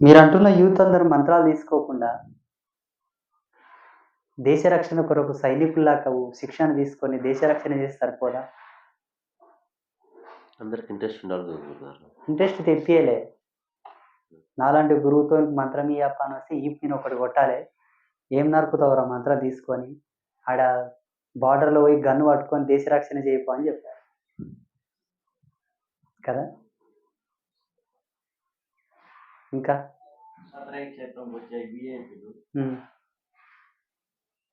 మీరు అంటున్న యూత్ అందరూ మంత్రాలు తీసుకోకుండా దేశ రక్షణ కొరకు సైనికుల్లాగా శిక్షణ తీసుకొని దేశ రక్షణ చేసి సరిపోదా? అందరికి ఇంట్రెస్ట్ ఉండాలి ఇంట్రెస్ట్ తెప్పియలే. నాలాంటి గురువుతో మంత్రం ఇయ్యప్ప అని వస్తే ఈ నేను ఒకటి కొట్టాలి. ఏం నరుకుతావురా మంత్రం తీసుకొని? ఆడ బార్డర్లో పోయి గన్ను పట్టుకొని దేశ రక్షణ చేయపో అని చెప్పారు. కదా? ఇంకా? సత్రయ క్షేత్రంకి వచ్చే విఐపీలు ఉమ్,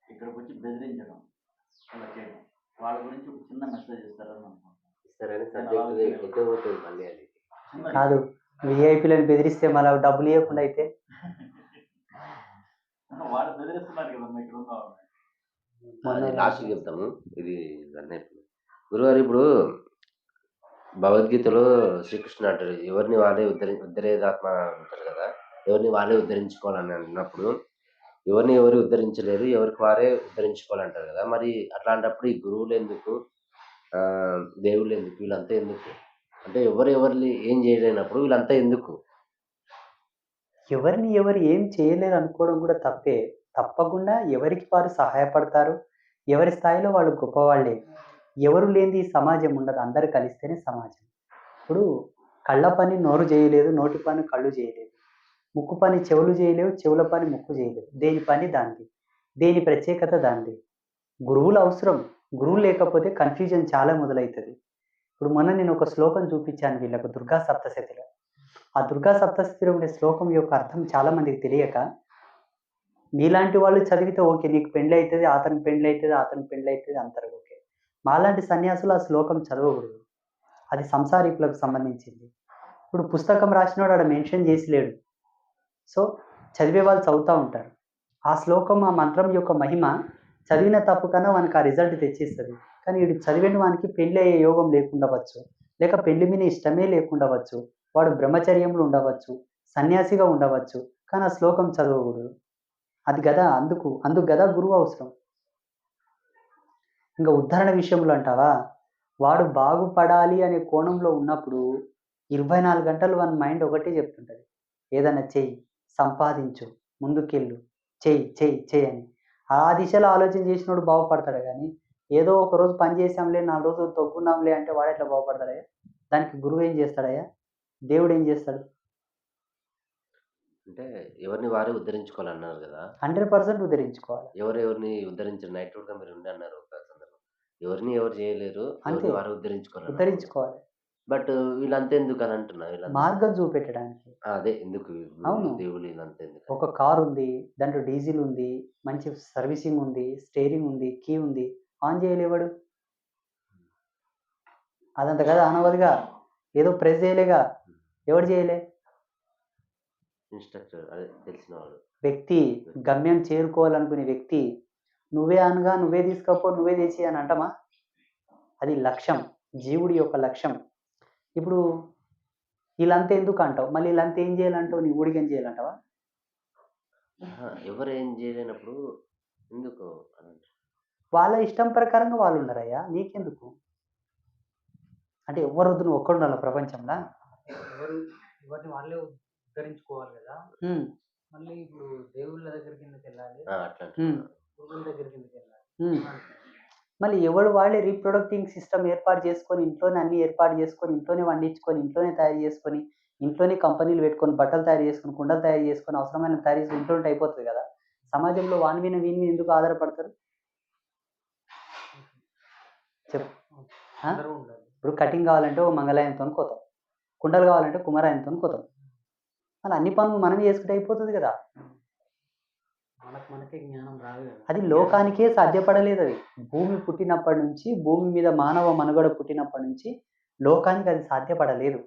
ఇక్కడికి వచ్చి బెదిరించడం. అలా చేయడం వాళ్ళ గురించి ఒక చిన్న మెసేజ్ ఇస్తారని అనుకుంటున్నాను. ఇస్తారని సబ్జెక్ట్ ఎక్కువ పోతుంది మళ్ళీ అది. కాదు విఐపీలను బెదిరిస్తే మళ్ళీ డబ్బులు ఇవ్వకుండా అయితే? వాళ్ళు బెదిరిస్తున్నారు కదా ఇక్కడ ఉన్న లాస్ట్ చెప్తాము. ఇది గురుగారు ఇప్పుడు భగవద్గీతలో శ్రీకృష్ణుడు అంటారు ఎవరిని వాళ్ళే ఉద్ధరి ఉద్ధరేదాత్మ అంటారు కదా ఎవరిని వాళ్ళే ఉద్ధరించుకోవాలని అన్నప్పుడు ఎవరిని ఎవరు ఉద్ధరించలేరు ఎవరికి వారే ఉద్ధరించుకోవాలంటారు కదా మరి అట్లాంటప్పుడు ఈ గురువులు ఎందుకు ఆ, దేవుళ్ళు ఎందుకు వీళ్ళంతా ఎందుకు? అంటే ఎవరు ఎవరిని ఏం చేయలేనప్పుడు వీళ్ళంతా ఎందుకు? ఎవరిని ఎవరు ఏం చేయలేరు అనుకోవడం కూడా తప్పే తప్పకుండా ఎవరికి వారు సహాయపడతారు ఎవరి స్థాయిలో వాళ్ళు గొప్పవాళ్ళే. ఎవరు లేనిది ఈ సమాజం ఉండదు. అందరు కలిస్తేనే సమాజం. ఇప్పుడు కళ్ళ పని నోరు చేయలేదు నోటి పని కళ్ళు చేయలేదు. ముక్కు పని చెవులు చేయలేవు చెవుల పని ముక్కు చేయలేవు దేని పని దాంది దేని ప్రత్యేకత దానిది? గురువులు అవసరం. గురువు లేకపోతే కన్ఫ్యూజన్ చాలా మొదలవుతుంది ఇప్పుడు మొన్న నేను ఒక శ్లోకం చూపించాను వీళ్ళకు దుర్గా సప్తశతిలో. ఆ దుర్గా సప్తశతిలో ఉండే శ్లోకం యొక్క అర్థం చాలా మందికి తెలియక మీలాంటి వాళ్ళు చదివితే ఓకే నీకు పెండ్లి అవుతుంది అతనికి పెండ్లి అవుతుంది అతనికి పెండ్లి అవుతుంది అంతరు మాలాంటి సన్యాసులు ఆ శ్లోకం చదవకూడదు. అది సంసారికులకు సంబంధించింది. ఇప్పుడు పుస్తకం రాసినోడు ఆడ మెన్షన్ చేసి లేడు సో చదివే వాళ్ళు చదువుతూ ఉంటారు. ఆ శ్లోకం ఆ మంత్రం యొక్క మహిమ చదివిన తప్పు కన్నా వానికి ఆ రిజల్ట్ తెచ్చిస్తుంది. కానీ వీడు చదివిన వానికి పెళ్ళి అయ్యే యోగం లేకుండవచ్చు లేక పెళ్ళి మీద ఇష్టమే లేకుండవచ్చు వాడు బ్రహ్మచర్యంలో ఉండవచ్చు. సన్యాసిగా ఉండవచ్చు. కానీ ఆ శ్లోకం చదవకూడదు. అది గదా అందుకు అందుకు గదా గురువు అవసరం. ఇంకా ఉద్ధరణ విషయంలో అంటావా? వాడు బాగుపడాలి అనే కోణంలో ఉన్నప్పుడు ఇరవై నాలుగు గంటలు వన్ మైండ్ ఒకటే చెప్తుంటది. ఏదైనా చెయ్యి సంపాదించు ముందుకెళ్ళు చెయ్యి చెయ్యి చెయ్యి అని. ఆ దిశలో ఆలోచన చేసినోడు బాగుపడతాడు కానీ ఏదో ఒక రోజు పని చేసాంలే నాలుగు రోజులు తొక్కున్నాంలే అంటే వాడు ఎట్లా బాగుపడతాడయ్యా? దానికి గురువు ఏం చేస్తాడయ్యా? దేవుడు ఏం చేస్తాడు? అంటే ఎవరిని వారే ఉద్ధరించుకోవాలన్నారు కదా. హండ్రెడ్ పర్సెంట్ ఉద్ధరించుకోవాలి. ఎవరు ఎవరిని ఉద్ధరించిన నైట్ కూడా మీరు ఉండి అన్నారు ఒక ఎవరిని ఎవరు చేయలేరు అంతే. వారు ఉద్ధరించుకోవాలి ఉద్ధరించుకోవాలి. బట్ వీళ్ళంతా ఎందుకు అని అంటున్నా వీళ్ళంతా మార్గం చూపెట్టడానికి. అదే ఎందుకు అవును. దేవుళ్ళు వీళ్ళంతా ఎందుకు ఒక కార్ ఉంది దాంట్లో డీజిల్ ఉంది మంచి సర్వీసింగ్ ఉంది స్టేరింగ్ ఉంది కీ ఉంది ఆన్ చేయలేవాడు అదంత కదా అనవదుగా ఏదో ప్రెస్ చేయలేగా. ఎవడు చేయలే? ఇన్స్ట్రక్టర్ అదే తెలిసిన వాడు. వ్యక్తి. గమ్యం చేరుకోవాలనుకునే వ్యక్తి నువ్వే అనగా నువ్వే తీసుకోపో నువ్వే తెచ్చి అని అంటమా? అది లక్ష్యం జీవుడి యొక్క లక్ష్యం. ఇప్పుడు వీళ్ళంతా ఎందుకు అంటావు? మళ్ళీ వీళ్ళంతా ఏం చేయాలంటావు? నీ ఊడికి ఏం చేయాలంటావా ఎవరు ఏం చేయలేనప్పుడు ఎందుకు. వాళ్ళ ఇష్టం ప్రకారంగా వాళ్ళు ఉండరయ్యా నీకెందుకు? అంటే ఎవరు వద్దు నువ్వు ఒక్కడు ఉండాలి ప్రపంచంలో. ఎవరు ఎవరిని వాళ్ళే ఉద్ధరించుకోవాలి కదా. మళ్ళీ ఇప్పుడు దేవుళ్ళ దగ్గరికి వెళ్ళాలి? ఆ, అట్లా మళ్ళీ ఎవడు వాళ్ళే రీప్రొడక్టింగ్ సిస్టమ్ ఏర్పాటు చేసుకొని ఇంట్లోనే అన్ని ఏర్పాటు చేసుకొని ఇంట్లోనే వండించుకొని ఇంట్లోనే తయారు చేసుకొని ఇంట్లోనే కంపెనీలు పెట్టుకొని బట్టలు తయారు చేసుకొని కుండలు తయారు చేసుకొని అవసరమైన తయారు చేసుకొని ఇంట్లో ఉంటే అయిపోతుంది కదా. సమాజంలో వాని మీద వీని మీద ఎందుకు ఆధారపడతారు? చెప్పు. ఇప్పుడు కటింగ్ కావాలంటే ఓ మంగళాయంతో కోతాం. కుండలు కావాలంటే కుమారాయంతో కోతాం. మళ్ళీ అన్ని పనులు మనం చేసుకుంటే అయిపోతుంది కదా మనకు మనకే జ్ఞానం రాదు కదా అది లోకానికే సాధ్యపడలేదు అది. భూమి పుట్టినప్పటి నుంచి భూమి మీద మానవ మనుగడ పుట్టినప్పటి నుంచి లోకానికి అది సాధ్యపడలేదు.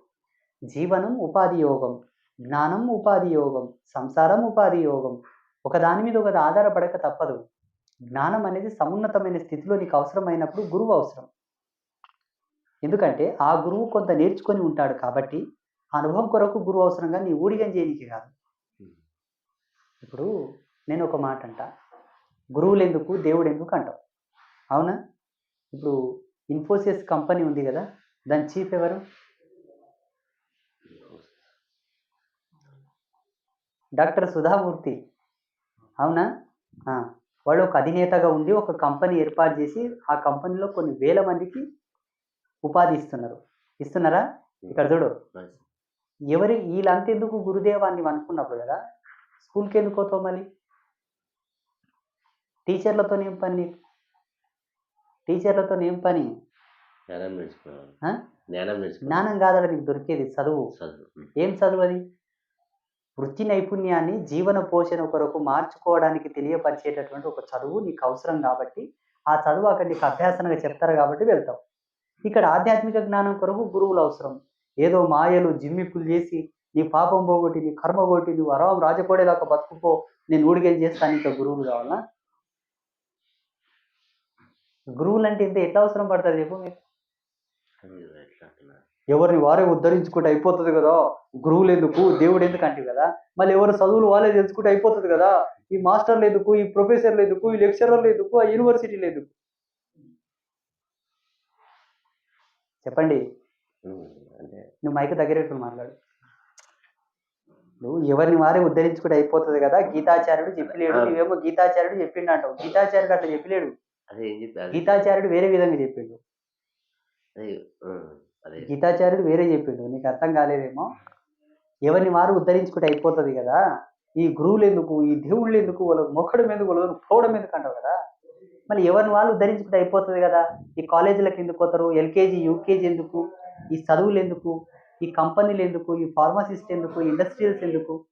జీవనం ఉపాధి యోగం జ్ఞానం ఉపాధి యోగం సంసారం ఉపాధి యోగం. ఒకదాని మీద ఒకటి ఆధారపడక తప్పదు. జ్ఞానం అనేది సమున్నతమైన స్థితిలో నీకు అవసరమైనప్పుడు గురువు అవసరం. ఎందుకంటే ఆ గురువు కొంత నేర్చుకొని ఉంటాడు కాబట్టి ఆ అనుభవం కొరకు గురువు అవసరంగా నీ ఊడిగం చేయనికి కాదు. ఇప్పుడు నేను ఒక మాట అంట గురువులు ఎందుకు దేవుడు ఎందుకు అంటావు? అవునా? ఇప్పుడు ఇన్ఫోసిస్ కంపెనీ ఉంది కదా దాని చీఫ్ ఎవరు? డాక్టర్ సుధామూర్తి. అవునా? వాళ్ళు ఒక అధినేతగా ఉండి ఒక కంపెనీ ఏర్పాటు చేసి ఆ కంపెనీలో కొన్ని వేల మందికి ఉపాధి ఇస్తున్నారు. ఇస్తున్నారా? ఇక్కడ చూడు. ఎవరి వీళ్ళంత ఎందుకు గురుదేవాన్ని అనుకున్నప్పుడు కదా? స్కూల్కి ఎందుకు పోతావు మళ్ళీ టీచర్లతో ఏం పని నీకు? టీచర్లతో ఏం పని? జ్ఞానం కాదట నీకు దొరికేది చదువు. ఏం చదువు అది? వృత్తి నైపుణ్యాన్ని జీవన పోషణ కొరకు మార్చుకోవడానికి తెలియపరిచేటటువంటి ఒక చదువు నీకు అవసరం కాబట్టి ఆ చదువు అక్కడ నీకు అభ్యాసనగా చెప్తారు కాబట్టి వెళ్తావు. ఇక్కడ ఆధ్యాత్మిక జ్ఞానం కొరకు గురువులు అవసరం. ఏదో మాయలు జిమ్మిక్కులు చేసి నీ పాపం పోగొట్టి నీ కర్మ కొట్టి నువ్వు అరవం రాజకోడేలాగా బతుకుపో నేను ఊడిగేం చేస్తాను ఇంకా గురువులు కావాలా? గురువులు అంటే ఇంత ఎట్లా అవసరం పడతారు చెప్పు మీకు ఎవరిని వారే ఉద్ధరించుకుంటే అయిపోతుంది కదా. గురువులు ఎందుకు? దేవుడు ఎందుకు అంటే కదా? మళ్ళీ ఎవరు చదువులు వాళ్ళే తెలుసుకుంటే అయిపోతుంది కదా. ఈ మాస్టర్లు ఎందుకు? ఈ ప్రొఫెసర్లు ఎందుకు? ఈ లెక్చరర్లు ఎందుకు? ఆ యూనివర్సిటీలు ఎందుకు? చెప్పండి. నువ్వు మైక్ దగ్గర పెట్టుకుని మాట్లాడు. నువ్వు ఎవరిని వారే ఉద్ధరించుకుంటే అయిపోతుంది కదా? గీతాచార్యుడు చెప్పలేడు నువ్వేమో గీతాచార్యుడు చెప్పిండు అంటావు. గీతాచార్యుడు అట్లా చెప్పలేడు. అదే ఏం చెప్పి అది గీతాచార్యుడు వేరే విధంగా చెప్పిండు. అదే. అదే. గీతాచార్యుడు వేరే చెప్పిండు. నీకు అర్థం కాలేదేమో? ఎవరిని వారు ఉద్ధరించుకుంటే అయిపోతుంది కదా. ఈ గురువులు ఎందుకు ఈ దేవుళ్ళు ఎందుకు వాళ్ళకు మొక్కడం ఎందుకు వాళ్ళకు పోవడం ఎందుకు అంటావు కదా? మళ్ళీ ఎవరిని వాళ్ళు ఉద్ధరించుకుంటే అయిపోతుంది కదా? ఈ కాలేజీలకు ఎందుకు పోతారు? ఎల్కేజీ యూకేజీ ఎందుకు? ఈ చదువులు ఎందుకు? ఈ కంపెనీలు ఎందుకు? ఈ ఫార్మసిస్ట్ ఎందుకు? ఇండస్ట్రియల్స్ ఎందుకు?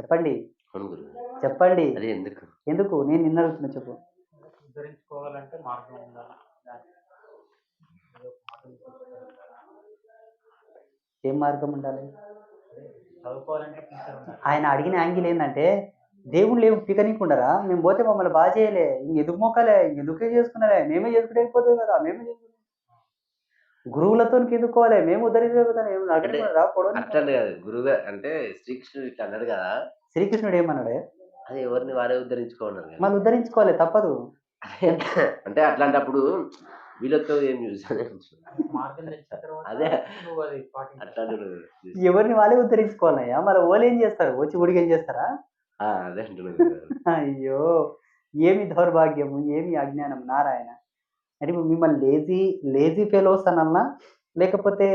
చెప్పండి. చెప్పండి. ఎందుకు? ఎందుకు? నేను నిన్న అడుగుతున్నా చెప్పు. ఉద్ధరించుకోవాలంటే మార్గం తీసుకోవాలి. ఏం మార్గం ఉండాలి? ఆయన అడిగిన యాంగిల్ ఏంటంటే దేవుళ్ళు ఏమి పికనీకుండరా మేము పోతే మమ్మల్ని బాగా చేయలే. ఇంక ఎందుకు మొక్కలే? ఇంక ఎందుకే చేసుకున్నారే? మేమే చేసుకుంటే అయిపోతుంది కదా మేమే చేసుకుంటాం గురువులతో ఎదుకోవాలి మేము కాదు గురువు అంటే శ్రీకృష్ణుడు ఇట్లా అన్నాడు కదా. శ్రీకృష్ణుడు ఏమన్నాడే? అది ఎవరిని వారే ఉద్ధరించుకోమన్నారు కదా. మళ్ళీ ఉద్ధరించుకోవాలి తప్పదు. అంటే అట్లాంటప్పుడు వీళ్ళతో ఏం తర్వాత అదే. ఎవరిని వాళ్ళే ఉద్ధరించుకోవాలయ్యా? మరి వాళ్ళు ఏం చేస్తారు? వచ్చి ఉడికి ఏం చేస్తారా? ఆ, అదే అయ్యో! ఏమి దౌర్భాగ్యము ఏమి అజ్ఞానం? నారాయణ. అంటే మిమ్మల్ని లేజీ లేజీ ఫెలోస్ అనల్లా లేకపోతే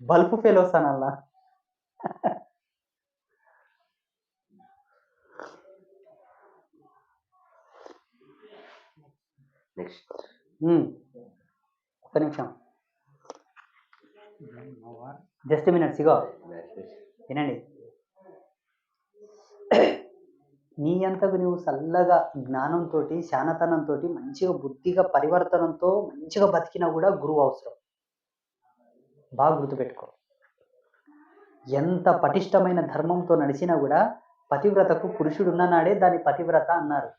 బల్బు ఫెలోస్ అనల్లా నెక్స్ట్. ఒక్క నిమిషం. జస్ట్ మినిట్స్ ఇగో. వినండి. నీ అంతకు నువ్వు చల్లగా జ్ఞానంతో శానతనంతో మంచిగా బుద్ధిగా పరివర్తనంతో మంచిగా బతికినా కూడా గురువు అవసరం. బాగా గుర్తుపెట్టుకో. ఎంత పటిష్టమైన ధర్మంతో నడిచినా కూడా పతివ్రతకు పురుషుడు ఉన్ననాడే దాని పతివ్రత అన్నారు.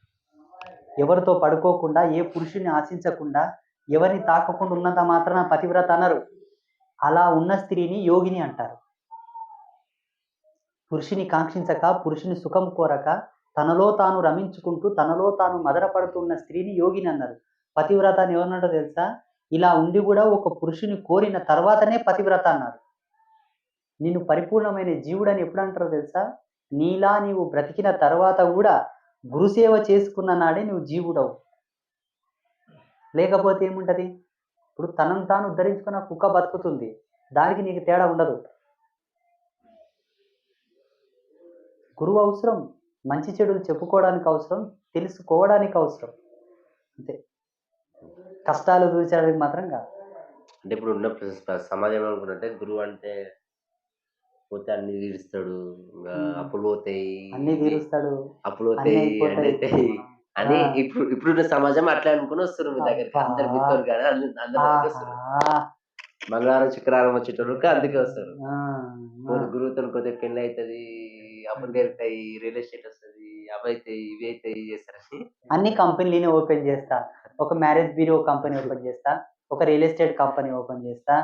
ఎవరితో పడుకోకుండా ఏ పురుషుని ఆశించకుండా ఎవరిని తాకకుండా ఉన్నంత మాత్రాన పతివ్రత అన్నారు అలా ఉన్న స్త్రీని యోగిని అంటారు. పురుషుని కాంక్షించక పురుషుని సుఖం కోరక తనలో తాను రమించుకుంటూ తనలో తాను మదనపడుతున్న స్త్రీని యోగిని అన్నారు. పతివ్రత అని ఎవరన్నాడో తెలుసా? ఇలా ఉండి కూడా ఒక పురుషుని కోరిన తర్వాతనే పతివ్రత అన్నారు. నిన్ను పరిపూర్ణమైన జీవుడని ఎప్పుడంటారో తెలుసా? నీలా నీవు బ్రతికిన తర్వాత కూడా గురుసేవ చేసుకున్న నాడే నువ్వు జీవుడవు. లేకపోతే ఏముంటుంది? ఇప్పుడు తనను తాను ఉద్ధరించుకున్న కుక్క బతుకుతుంది. దానికి నీకు తేడా ఉండదు. గురువు అవసరం. మంచి చెడులు చెప్పుకోవడానికి అవసరం. తెలుసుకోవడానికి అవసరం. అంతే. కష్టాలు దూర్చడానికి మాత్రం కాదు. అంటే ఇప్పుడు ఉన్న సమాజం సమాజంలో అనుకుంటే గురువు అంటే పోతే అన్ని తీరుస్తాడు. ఇంకా. అప్పులు పోతాయి. అన్ని తీరుస్తాడు. అప్పులు పోతాయి. అన్ని అవుతాయి అని. ఇప్పుడు ఇప్పుడున్న సమాజం అట్లా అనుకుని వస్తారు మీ దగ్గరికి. అందరు మిత్రులు కానీ అందరు వస్తారు. మంగళవారం శుక్రవారం వచ్చేటోళ్ళకి అందుకే వస్తారు గురువుతో పోతే పెళ్ళి అవుతుంది అప్పులు తీరుతాయి రియల్ ఎస్టేట్ వస్తుంది అవి అవుతాయి ఇవి అవుతాయి చేస్తారని. అన్ని కంపెనీలని ఓపెన్ చేస్తా. ఒక మ్యారేజ్ బ్యూరో కంపెనీ ఓపెన్ చేస్తా. ఒక రియల్ ఎస్టేట్ కంపెనీ ఓపెన్ చేస్తా.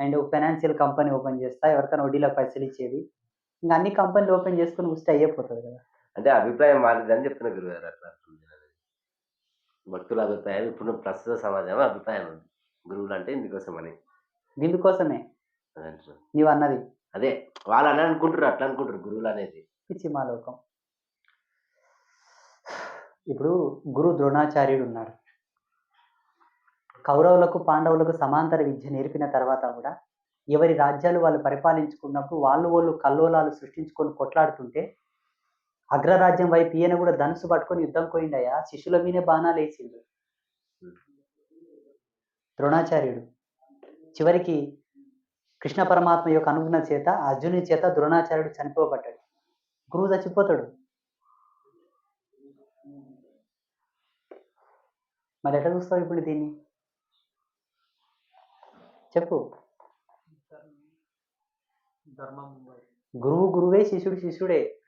అండ్ ఫైనాన్షియల్ కంపెనీ ఓపెన్ చేస్తా ఎవరికైనా వడ్డీలకు పైసలు ఇచ్చేది. ఇంకా అన్ని కంపెనీలు ఓపెన్ చేసుకుని ఉస్తే అయిపోతుంది కదా. అంటే అభిప్రాయం మారిందని చెప్తున్నా గురువు గారు అట్లా. భక్తుల అభిప్రాయం ఇప్పుడు ప్రస్తుత సమాజం అభిప్రాయం ఉంది గురువులు అంటే ఇందుకోసం అని ఇందుకోసమే. నీవు అన్నది అదే వాళ్ళు అని అనుకుంటారు అట్లా అనుకుంటారు గురువులు అనేది. పిచ్చి మాలోకం. ఇప్పుడు గురు ద్రోణాచార్యుడు ఉన్నాడు. కౌరవులకు పాండవులకు సమాంతర విద్య నేర్పిన తర్వాత కూడా ఎవరి రాజ్యాలు వాళ్ళు పరిపాలించుకున్నప్పుడు వాళ్ళు వాళ్ళు కల్లోలాలు సృష్టించుకొని కొట్లాడుతుంటే అగ్రరాజ్యం వైపు ఈయన కూడా ధనుసు పట్టుకొని యుద్ధం పోయిండయా శిష్యుల మీనే బాణాలు వేసిండు. ద్రోణాచార్యుడు. చివరికి కృష్ణ పరమాత్మ యొక్క అనుగుణ చేత అర్జునుని చేత ద్రోణాచార్యుడు చనిపోబడ్డాడు. గురువు చచ్చిపోతాడు. మరి ఎట్లా చూస్తావు ఇప్పుడు దీన్ని? చెప్పు. గురువు గురువే శిష్యుడు శిష్యుడే.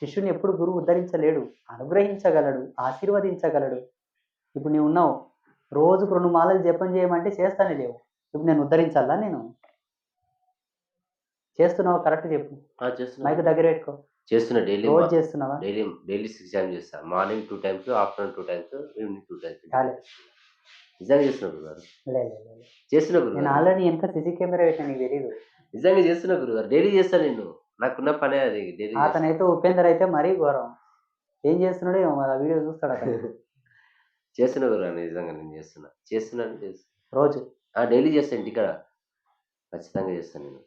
శిష్యుని ఎప్పుడు గురువు ఉద్ధరించలేడు. అనుగ్రహించగలడు ఆశీర్వదించగలడు. ఇప్పుడు నీవు ఉన్నావు. రోజుకు రెండు మాలలు జపం చేయమంటే చేస్తానే లేవు. ఇప్పుడు నేను ఉద్ధరించాలా నేను? చేస్తున్నావు? కరెక్ట్ చెప్పు. ఆ, చేస్తున్నా. మైక్ దగ్గర పెట్టుకో. చేస్తున్నా డైలీ రోజు చేస్తున్నావా? డైలీ డైలీ సిక్స్ టైమ్స్ చేస్తా. Morning two times afternoon two times evening two times నిజంగా చేస్తున్నా గురుగారు. చేస్తున్నా నేను గురుగారు ఆల్రెడీ వెనక సీసీ కెమెరా పెట్టాను నీకు తెలియదు నిజంగా చేస్తున్నా గురుగారు. డైలీ చేస్తాను నేను. నాకున్న పనే అది డైలీ అతనైతే ఉపేందర్ అయితే మరీ ఘోరం. ఏం చేస్తున్నాడో ఏమో మరి ఆ వీడియో చూస్తాడు అతను. చేస్తున్నా గురుగారు నిజంగా నేను చేస్తున్నా. చేస్తున్నాను చేస్తున్నా రోజు. డైలీ చేస్తాను ఇంటికాడ ఖచ్చితంగా చేస్తాను నేను.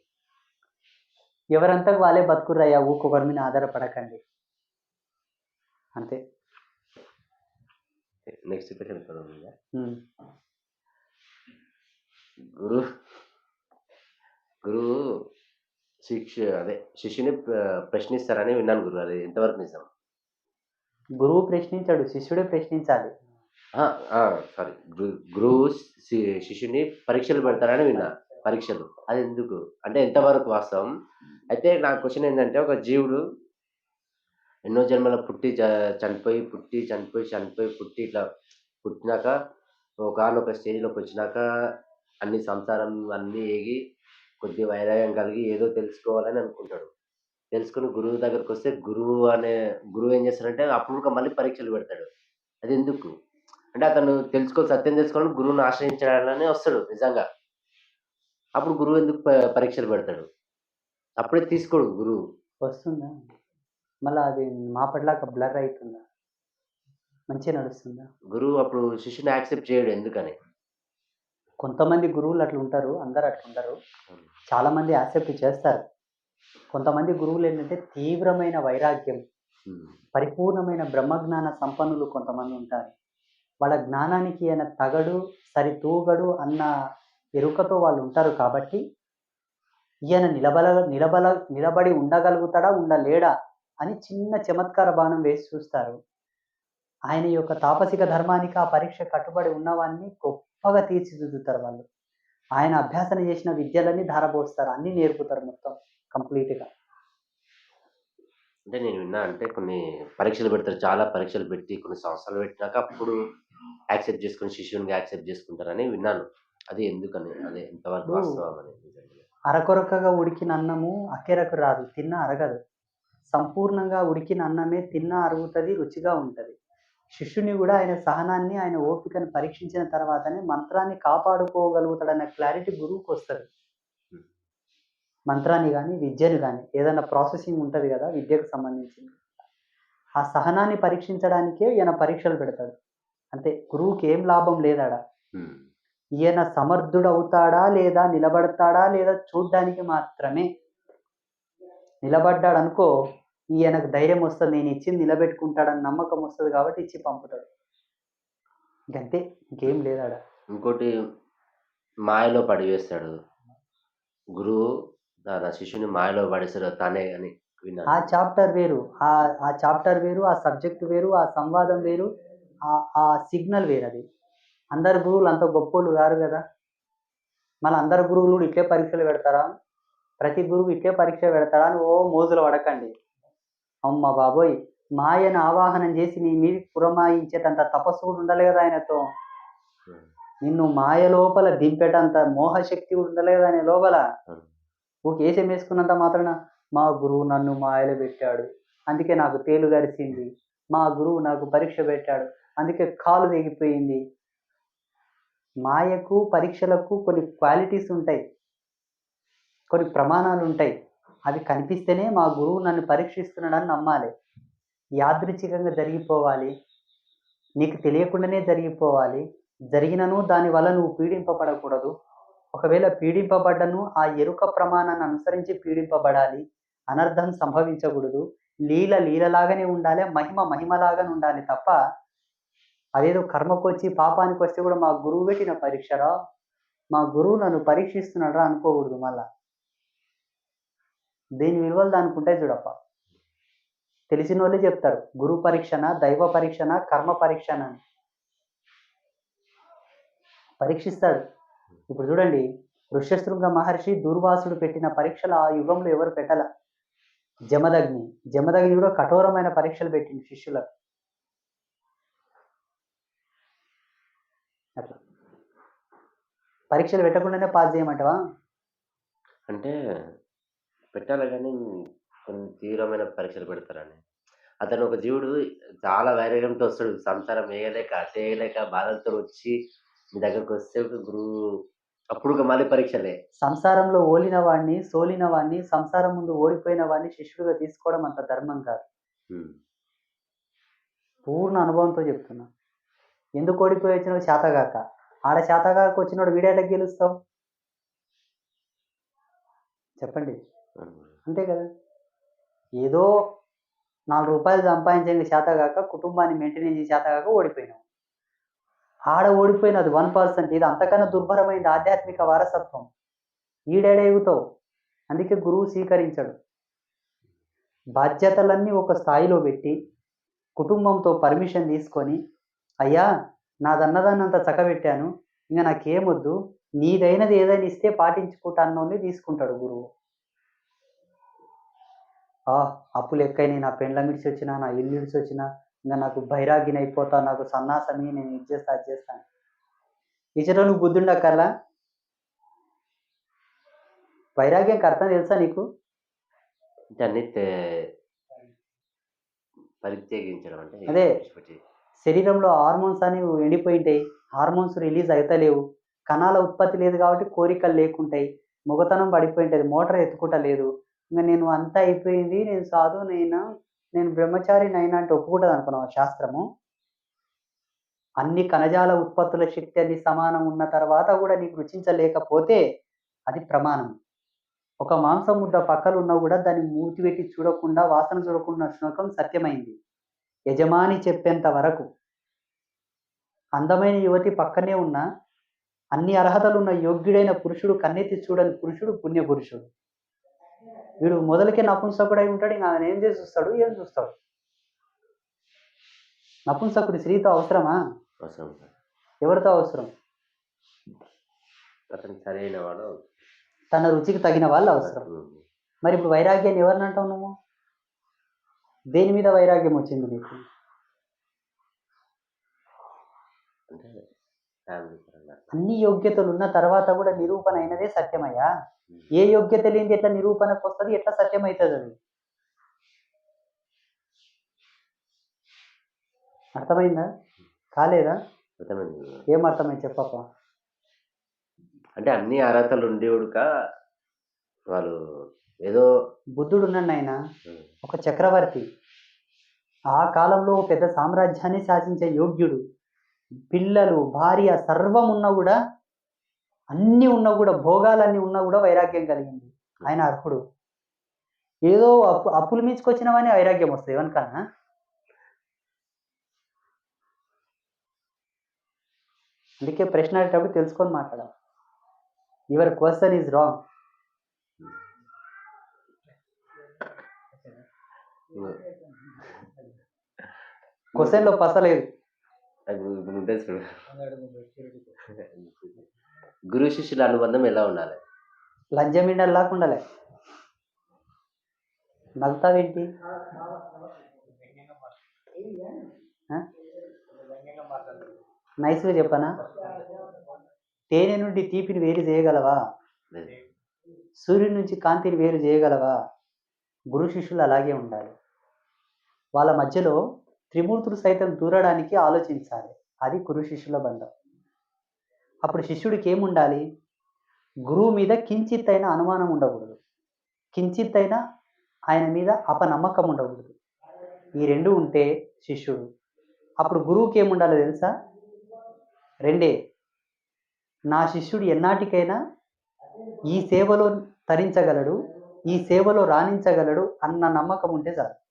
ఎవరంతా వాళ్ళే బతుకుర్రయ్యా ఊకొకరి మీద ఆధారపడకండి. అంతే. నెక్స్ట్ ఉందా ఉమ్. గురు గురువు శిక్ష అదే శిష్యుని ప్ర- ప్రశ్నిస్తారని విన్నాను గురువు అది ఎంతవరకు నిజం? గురువు ప్రశ్నించాడు శిష్యుడే ప్రశ్నించాలి. సారీ గురువు శిష్యుని పరీక్షలు పెడతారని విన్నా పరీక్షలు. అది ఎందుకు అంటే ఎంతవరకు వాస్తవం? అయితే నా క్వశ్చన్ ఏంటంటే ఒక జీవుడు ఎన్నో జన్మల పుట్టి చ- చనిపోయి పుట్టి చనిపోయి చనిపోయి పుట్టి ఇట్లా పుట్టినాక ఒకనొక స్టేజ్లోకి వచ్చినాక అన్ని సంసారం అన్నీ ఏగి కొద్ది వైరాగ్యం కలిగి ఏదో తెలుసుకోవాలని అనుకుంటాడు. తెలుసుకుని గురువు దగ్గరకు వస్తే గురువు అనే గురువు ఏం చేస్తాడంటే అప్పుడు మళ్ళీ పరీక్షలు పెడతాడు. అది ఎందుకు? అంటే అతను తెలుసుకో సత్యం తెలుసుకోవాలని గురువుని ఆశ్రయించాలని వస్తాడు నిజంగా. అప్పుడు గురువు ఎందుకు పరీక్షలు పెడతాడు? అప్పుడే తీసుకోడు గురువు. వస్తుందా? మళ్ళీ అది మా పట్లాక బ్లర్ అవుతుందా మంచిగా నడుస్తుందా? గురువు అప్పుడు శిష్యుని యాక్సెప్ట్ చేయడు ఎందుకని? కొంతమంది గురువులు అట్లా ఉంటారు అందరు అట్లా ఉండరు. చాలా మంది యాక్సెప్ట్ చేస్తారు. కొంతమంది గురువులు ఏంటంటే తీవ్రమైన వైరాగ్యం. పరిపూర్ణమైన బ్రహ్మజ్ఞాన సంపన్నులు కొంతమంది ఉంటారు. వాళ్ళ జ్ఞానానికి ఆయన తగడు సరితూగడు అన్న ఎరుకతో వాళ్ళు ఉంటారు కాబట్టి ఈయన నిలబల నిలబల నిలబడి ఉండగలుగుతాడా ఉండలేడా? అని చిన్న చమత్కార బాణం వేసి చూస్తారు. ఆయన యొక్క తాపసిక ధర్మానికి ఆ పరీక్ష కట్టుబడి ఉన్నవాన్ని గొప్పగా తీర్చిదిద్దుతారు వాళ్ళు. ఆయన అభ్యాసన చేసిన విద్యలన్నీ ధారపోస్తారు అన్నీ నేర్పుతారు మొత్తం కంప్లీట్గా. అంటే నేను విన్నా అంటే కొన్ని పరీక్షలు పెడతారు చాలా పరీక్షలు పెట్టి కొన్ని సంవత్సరాలు పెట్టినాక అప్పుడు యాక్సెప్ట్ చేసుకుని శిష్యుని యాక్సెప్ట్ చేసుకుంటారని విన్నాను. అది ఎందుకని? అదే ఎంతవరకు వాస్తవం. అరకొరకగా ఉడికిన అన్నము అక్కెరకు రాదు తిన్న అరగదు. సంపూర్ణంగా ఉడికిన అన్నమే తిన్న అరుగుతుంది రుచిగా ఉంటుంది. శిష్యుని కూడా ఆయన సహనాన్ని ఆయన ఓపికను పరీక్షించిన తర్వాతనే మంత్రాన్ని కాపాడుకోగలుగుతాడన్న క్లారిటీ గురువుకి వస్తుంది. మంత్రాన్ని కానీ విద్యను కానీ ఏదైనా ప్రాసెసింగ్ ఉంటుంది కదా విద్యకు సంబంధించింది. ఆ సహనాన్ని పరీక్షించడానికే ఈయన పరీక్షలు పెడతాడు. అంతే గురువుకి ఏం లాభం లేదాడా. ఈయన సమర్థుడు అవుతాడా లేదా నిలబడతాడా లేదా చూడ్డానికి మాత్రమే నిలబడ్డాడు అనుకో ఈయనకు ధైర్యం వస్తుంది నేను ఇచ్చింది నిలబెట్టుకుంటాడని నమ్మకం వస్తుంది కాబట్టి ఇచ్చి పంపుతాడు. ఇంకంతే ఇంకేం లేదాడ. ఇంకోటి మాయలో పడివేస్తాడు. గురువు నా శిష్యుని మాయలో పడేస్తాడు తానే అని ఆ చాప్టర్ వేరు ఆ ఆ చాప్టర్ వేరు ఆ సబ్జెక్ట్ వేరు ఆ సంవాదం వేరు ఆ ఆ సిగ్నల్ వేరు అది. అందరు గురువులు అంత గొప్పోళ్ళు కారు కదా. మళ్ళీ అందరు గురువులు ఇట్లే పరీక్షలు పెడతారా? ప్రతి గురువు ఇట్లే పరీక్ష పెడతాడా అని ఓ మోజులు పడకండి. అమ్మ బాబోయ్ మాయను ఆవాహనం చేసి నీ మీద పురమాయించేటంత తపస్సు కూడా ఉండలేదు కదా ఆయనతో. నిన్ను మాయ లోపల దింపేటంత మోహశక్తి కూడా ఉండాలి కదా ఆయన లోపల. ఓ ఒక ఏసం వేసుకున్నంత మాత్రాన మా గురువు నన్ను మాయలో పెట్టాడు. అందుకే నాకు తేలు గరిచింది మా గురువు నాకు పరీక్ష పెట్టాడు. అందుకే కాలు తెగిపోయింది మాయకు పరీక్షలకు కొన్ని క్వాలిటీస్ ఉంటాయి. కొన్ని ప్రమాణాలు ఉంటాయి అవి కనిపిస్తేనే మా గురువు నన్ను పరీక్షిస్తున్నాడని నమ్మాలి. యాదృచ్ఛికంగా జరిగిపోవాలి. నీకు తెలియకుండానే జరిగిపోవాలి. జరిగినను దానివల్ల నువ్వు పీడింపబడకూడదు. ఒకవేళ పీడింపబడ్డను ఆ ఎరుక ప్రమాణాన్ని అనుసరించి పీడింపబడాలి. అనర్థం సంభవించకూడదు. లీల లీలలాగానే ఉండాలి. మహిమ మహిమలాగానే ఉండాలి తప్ప అదేదో కర్మకు వచ్చి పాపానికి వస్తే కూడా మా గురువు పెట్టిన పరీక్షరా మా గురువు నన్ను పరీక్షిస్తున్నాడు అనుకోకూడదు మళ్ళా. దీని విలువలు దానికి ఉంటాయి చూడప్ప. తెలిసిన వాళ్ళే చెప్తారు గురు పరీక్షన దైవ పరీక్షన కర్మ పరీక్షన అని. పరీక్షిస్తాడు. ఇప్పుడు చూడండి ఋష్యశృంగ మహర్షి దూర్వాసుడు పెట్టిన పరీక్షలు ఆ యుగంలో ఎవరు పెట్టాల? జమదగ్ని. జమదగ్ని కూడా కఠోరమైన పరీక్షలు పెట్టింది శిష్యులకు. అట్లా. పరీక్షలు పెట్టకుండానే పాస్ చేయమంటావా? అంటే పెట్టాలి కానీ కొన్ని తీవ్రమైన పరీక్షలు పెడతారని. అతను ఒక జీవుడు చాలా వైరాగ్యంతో వస్తాడు. సంసారం వేయలేక చేయలేక బాధలతో వచ్చి మీ దగ్గరకు వస్తే ఒక గురువు అప్పుడు ఒక మళ్ళీ పరీక్షలే. సంసారంలో ఓలిన వాడిని సోలిన వాడిని సంసారం ముందు ఓడిపోయిన వాడిని శిష్యుడిగా తీసుకోవడం అంత ధర్మం కాదు. పూర్ణ అనుభవంతో చెప్తున్నా. ఎందుకు ఓడిపోయి వచ్చినావు చేతగాక ఆడ చేతగాక వచ్చినోడు వీడేటకి గెలుస్తావు? చెప్పండి. అంతే కదా. ఏదో నాలుగు రూపాయలు సంపాదించండి చేత కాక కుటుంబాన్ని మెయింటెనెన్స్ చేత కాక ఓడిపోయినావు ఆడ ఓడిపోయినది వన్ పర్సెంట్ ఇది అంతకన్నా దుర్భరమైంది ఆధ్యాత్మిక వారసత్వం. ఈడేడేగుతావు. అందుకే గురువు స్వీకరించడు. బాధ్యతలన్నీ ఒక స్థాయిలో పెట్టి కుటుంబంతో పర్మిషన్ తీసుకొని అయ్యా నాదన్నదాన్నంత చక్కబెట్టాను. ఇంకా నాకేమొద్దు నీదైనది ఏదైనా ఇస్తే పాటించుకుంటా అన్నోని తీసుకుంటాడు గురువు. అప్పులు ఎక్కైనాయి నా పెండ్ల మిడిచి వచ్చినా నా ఇల్లు ఇడిచి వచ్చినా ఇంకా నాకు బైరాగిని అయిపోతా నాకు సన్నాసమి నేను ఇది చేస్తా అది చేస్తాను ఇచ్చట నువ్వు బుద్ధుండక్కర్లా వైరాగ్యం అర్థం తెలుసా నీకు? తే- పరిత్యజించడం అంటే అదే. శరీరంలో హార్మోన్స్ అనేవి ఎండిపోయి ఉంటాయి హార్మోన్స్ రిలీజ్ అవుతలేవు కణాల ఉత్పత్తి లేదు కాబట్టి కోరికలు లేకుంటాయి మొగతనం పడిపోయి ఉంటుంది మోటార్ ఎత్తుకుంటా లేదు ఇంకా నేను అంతా అయిపోయింది నేను సాధువునైనా నైనా నేను బ్రహ్మచారి నైనా అంటే ఒప్పుకుంటుంది అనుకున్నావు శాస్త్రము? అన్ని కణజాల ఉత్పత్తుల శక్తి అన్ని సమానం ఉన్న తర్వాత కూడా నీకు రుచించలేకపోతే అది ప్రమాణం. ఒక మాంసం ముద్ద పక్కలు ఉన్నా కూడా దాన్ని మూతి పెట్టి చూడకుండా వాసన చూడకుండా శ్లోకం సత్యమైంది. యజమాని చెప్పేంత వరకు అందమైన యువతి పక్కనే ఉన్న అన్ని అర్హతలు ఉన్న యోగ్యుడైన పురుషుడు కన్నెత్తి చూడని పురుషుడు పుణ్య పురుషుడు వీడు మొదలకే నపుంసకుడై ఉంటాడు ఇంకా ఆయన ఏం చేసి చూస్తాడు ఏం చూస్తాడు? నపుంసకుడి స్త్రీతో అవసరమా? అవసరం. ఎవరితో అవసరం? అతను సరైన వాడు తన రుచికి తగిన వాళ్ళు అవసరం. మరి ఇప్పుడు వైరాగ్యాన్ని ఎవరిని అంటావు నువ్వు? దేని మీద వైరాగ్యం వచ్చింది నీకు? అంటే అన్ని యోగ్యతలు ఉన్న తర్వాత కూడా నిరూపణ అయినదే సత్యమయ్యా. ఏ యోగ్యత లేనిది ఎట్లా నిరూపణకు వస్తుంది ఎట్లా సత్యం అవుతుంది అది? అర్థమైందా? కాలేదా. ఏం అర్థమైంది చెప్పప్ప అంటే అన్ని అర్హతలు ఉండి ఉడక వాళ్ళు ఏదో బుద్ధుడు ఉన్నాడు ఆయన ఒక చక్రవర్తి. ఆ కాలంలో పెద్ద సామ్రాజ్యాన్ని శాసించే యోగ్యుడు. పిల్లలు భార్య సర్వం ఉన్నా కూడా అన్ని ఉన్నా కూడా భోగాలన్నీ ఉన్నా కూడా వైరాగ్యం కలిగింది. ఆయన అర్హుడు. ఏదో అప్పు అప్పులు మించుకొచ్చినవని వైరాగ్యం వస్తుంది. ఎవరికన్నా అందుకే ప్రశ్న అడిగేటప్పుడు తెలుసుకొని మాట్లాడాలి యువర్ క్వశ్చన్ ఈజ్ రాంగ్. క్వశ్చన్లో పసలేదు ఇప్పుడు ఉంటుంది చూడు. గురు శిష్యుల అనుబంధం ఎలా ఉండాలి? లంజమిండల్ లాకుండాలే నవ్వుతావేంటి ఆ? నైస్గా చెప్పనా? తేనె నుండి తీపిని వేరు చేయగలవా. సూర్యుడి నుంచి కాంతిని వేరు చేయగలవా? గురు శిష్యులు అలాగే ఉండాలి. వాళ్ళ మధ్యలో త్రిమూర్తులు సైతం దూరడానికి ఆలోచించాలి. అది గురు శిష్యుల బంధం. అప్పుడు శిష్యుడికి ఏముండాలి? గురువు మీద కించిత్తైన అనుమానం ఉండకూడదు. కించిత్తైన ఆయన మీద అపనమ్మకం ఉండకూడదు. ఈ రెండు ఉంటే శిష్యుడు. అప్పుడు గురువుకి ఏముండాలో తెలుసా? రెండే. నా శిష్యుడు ఎన్నాటికైనా ఈ సేవలో తరించగలడు ఈ సేవలో రాణించగలడు అన్న నమ్మకం ఉంటే చాలు.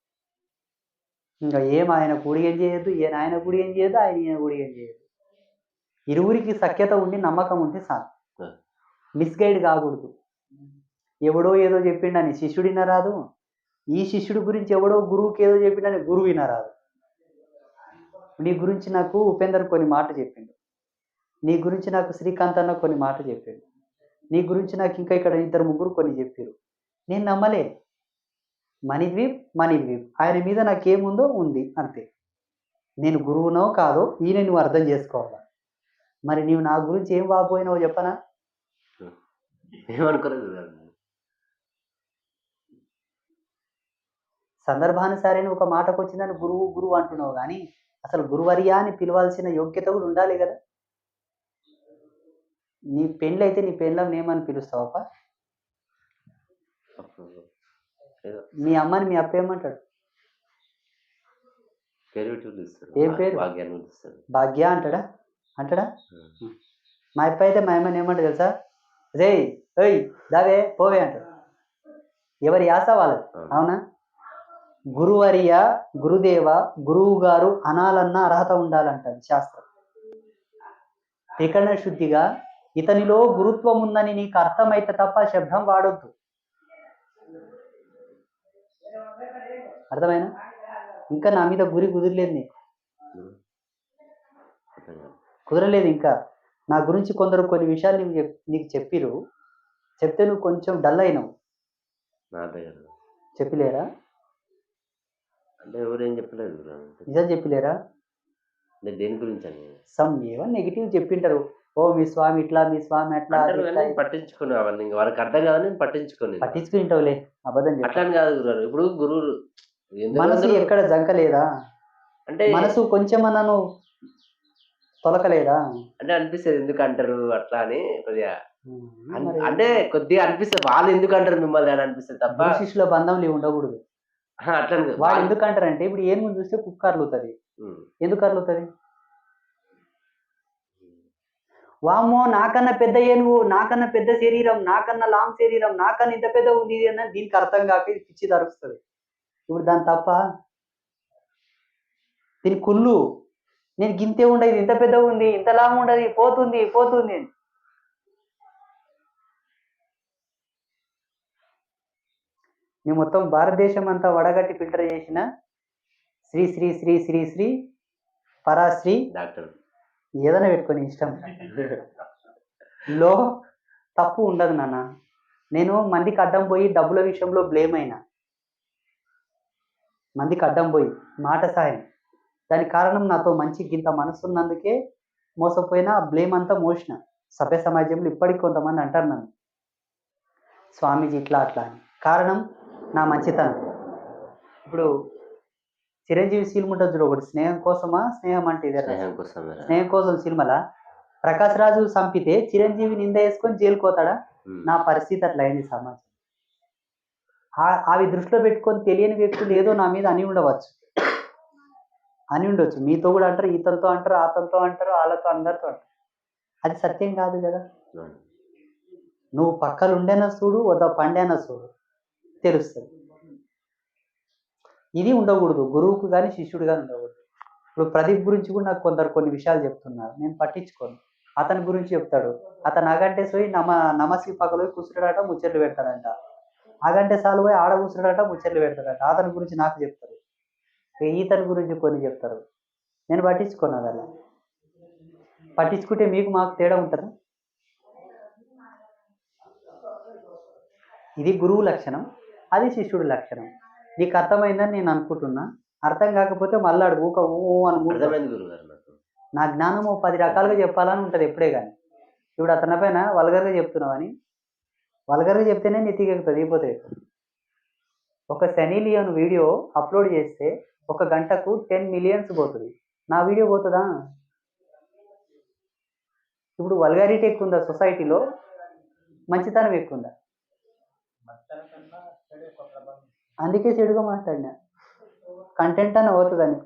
ఇంకా ఏం ఆయన కూడి ఏం చేయొద్దు ఈయన ఆయన కూడి ఏం చేయొద్దు ఆయన ఈయన కూడి ఏం చేయొద్దు. ఇరువురికి సఖ్యత ఉండి నమ్మకం ఉంటే చాలు. మిస్గైడ్ కాకూడదు. ఎవడో ఏదో చెప్పిండని శిష్యుడు వినరాదు ఈ శిష్యుడి గురించి ఎవడో గురువుకి ఏదో చెప్పిండని గురువు వినరాదు నీ గురించి నాకు ఉపేందర్ కొన్ని మాట చెప్పిండు. నీ గురించి నాకు శ్రీకాంత్ అన్న కొన్ని మాట చెప్పిండు. నీ గురించి నాకు ఇంకా ఇక్కడ ఇద్దరు ముగ్గురు కొన్ని చెప్పారు నేను నమ్మలే. మణిద్వీప్ మణిద్వీప్ ఆయన మీద నాకేముందో ఉంది అంతే. నేను గురువునో కాదో ఈయన నువ్వు అర్థం చేసుకోవాలి? మరి నీవు నా గురించి ఏం వాపోయినావో చెప్పనా? ఏమనుకోలేదు సందర్భానుసారైన ఒక మాటకు వచ్చిందని గురువు గురువు అంటున్నావు కానీ అసలు గురువర్యా అని పిలవాల్సిన యోగ్యత కూడా ఉండాలి కదా. నీ పెళ్ళి అయితే నీ పెళ్ళం నేమని ఏదో మీ అమ్మని మీ అప్ప ఏమంటాడు? ఏం పేరు? భాగ్య అంటాడా? అంటాడా. మా అప్ప అయితే మా అమ్మని ఏమంటాడు తెలుసా? రే ఏయ్ దావే పోవే అంటాడు. ఎవరి యాస వాళ్ళది? అవును. అవునా? గురువర్య గురుదేవ గురువు గారు అనాలన్న అర్హత ఉండాలంటది శాస్త్రం. త్రికరణ శుద్ధిగా ఇతనిలో గురుత్వం ఉందని నీకు అర్థమైతే తప్ప శబ్దం వాడొద్దు. అర్థమైనా? ఇంకా నా మీద గురి కుదిరలేదు నీకు. కుదరలేదు ఇంకా. నా గురించి కొందరు కొన్ని విషయాలు నీకు నీకు చెప్పిరు. చెప్తే నువ్వు కొంచెం డల్ అయినావు. చెప్పలేరా? అంటే ఎవరేం చెప్పలేదు నిజం చెప్పలేరా? దేని గురించి అని? సమ్ ఏవో నెగిటివ్ చెప్పింటారు. ఓ మీ స్వామి ఇట్లా మీ స్వామి అట్లా పట్టించుకునే అవన్నీ వాళ్ళకి అర్థం కాదని పట్టించుకోని పట్టించుకుంటావులే అబద్ధం. అట్లా కాదు గురుగారు ఇప్పుడు గురువు మనసు ఎక్కడ జంకలేదా? అంటే మనసు కొంచెం నన్ను తొలకలేదా? అంటే అనిపిస్తుంది ఎందుకు అంటారు అట్లా అని కొద్దిగా. అన్- అంటే కొద్దిగా అనిపిస్తుంది వాళ్ళు ఎందుకు అంటారు మిమ్మల్ని అని అనిపిస్తుంది తప్ప. శిష్యుల బంధంలు ఇవి ఉండకూడదు అట్లా అని వాళ్ళు- ఎందుకు అంటారంటే ఇప్పుడు ఏనుగు చూస్తే కుక్క అర్లుతుంది. ఎందుకు అర్లుతుంది? వామ్మో నాకన్నా పెద్ద ఏనుగు నాకన్నా పెద్ద శరీరం నాకన్నా లాంగ్ శరీరం నాకన్నా ఇంత పెద్ద ఉంది అన్న దీనికి అర్థం కాక పిచ్చి తరుస్తుంది. ఇప్పుడు దాని తప్ప దీని కుళ్ళు నేను గింతే ఉండదు ఇంత పెద్ద ఉంది ఇంత లాంగ్ ఉండదు పోతుంది పోతుంది. నేను మొత్తం భారతదేశం అంతా వడగట్టి ఫిల్టర్ చేసిన శ్రీ శ్రీ శ్రీ శ్రీ శ్రీ పరాశ్రీ డాక్టర్. ఏదైనా పెట్టుకొని ఇష్టం. లో తప్పు ఉండదు నాన్న. నేను మందికి అడ్డం పోయి డబ్బుల విషయంలో బ్లేమ్ అయినా. మందికి అడ్డం పోయి మాట సాయం దానికి కారణం నాతో మంచి గింత మనసు ఉన్నందుకే మోసపోయిన బ్లేమ్ అంతా మోసిన సభ్య సమాజంలో ఇప్పటికి కొంతమంది అంటారు నన్ను. స్వామీజీ ఇట్లా అట్లా అని. కారణం నా మంచితనం. ఇప్పుడు చిరంజీవి సినిమా ఉంటుంది చూడు ఒకటి స్నేహం కోసమా స్నేహం అంటే ఇదే స్నేహం కోసం సినిమాల. ప్రకాష్ రాజు చంపితే చిరంజీవి నింద వేసుకొని జైలుకి పోతాడా? నా పరిస్థితి అట్లా అయింది సమాజం. అవి దృష్టిలో పెట్టుకొని తెలియని వ్యక్తులు ఏదో నా మీద అని ఉండవచ్చు. అని ఉండొచ్చు. మీతో కూడా అంటారు ఈతలతో అంటారు ఆతలతో అంటారు వాళ్ళతో అందరితో అంటారు. అది సత్యం కాదు కదా. నువ్వు పక్కలు ఉండేనా చూడు వద్ద పండేనా చూడు. తెలుస్తుంది. ఇది ఉండకూడదు. గురువుకు కానీ శిష్యుడు కానీ ఉండకూడదు. ఇప్పుడు ప్రదీప్ గురించి కూడా నాకు కొందరు కొన్ని విషయాలు చెప్తున్నారు. నేను పట్టించుకోను. అతని గురించి చెప్తాడు. అతను నాకంటే సోయి నమ నమసి పక్కలో పోయి కూర్చుంటాడట ముచ్చట్లు పెడతాడంట. అగంటే సార్లు పోయి ఆడ కూర్చుంటాడట ముచ్చట్లు పెడతాడట. అతని గురించి నాకు చెప్తారు. ఈతని గురించి కొన్ని చెప్తారు. నేను పట్టించుకోను అదల్లా. పట్టించుకుంటే మీకు మాకు తేడా ఉంటుందా? ఇది గురువు లక్షణం అది శిష్యుడి లక్షణం. నీకు అర్థమైందని నేను అనుకుంటున్నా. అర్థం కాకపోతే మళ్ళీ అడుగు. ఊక ఊ అని నా జ్ఞానం ఓ పది రకాలుగా చెప్పాలని ఉంటుంది ఎప్పుడే కానీ ఇప్పుడు అతని పైన వల్గర్గా చెప్తున్నావని వల్గర్గా చెప్తేనే నెత్తికెక్కుతుంది అయిపోతే ఒక శని లియోన్ వీడియో అప్లోడ్ చేస్తే ఒక గంటకు టెన్ మిలియన్స్ పోతుంది. నా వీడియో పోతుందా? ఇప్పుడు వల్గారిటీ ఎక్కువ ఉందా సొసైటీలో? మంచితనం ఎక్కువ ఉందా? అందుకే చెడుగా మాట్లాడినా. కంటెంట్ అని అవుతుందని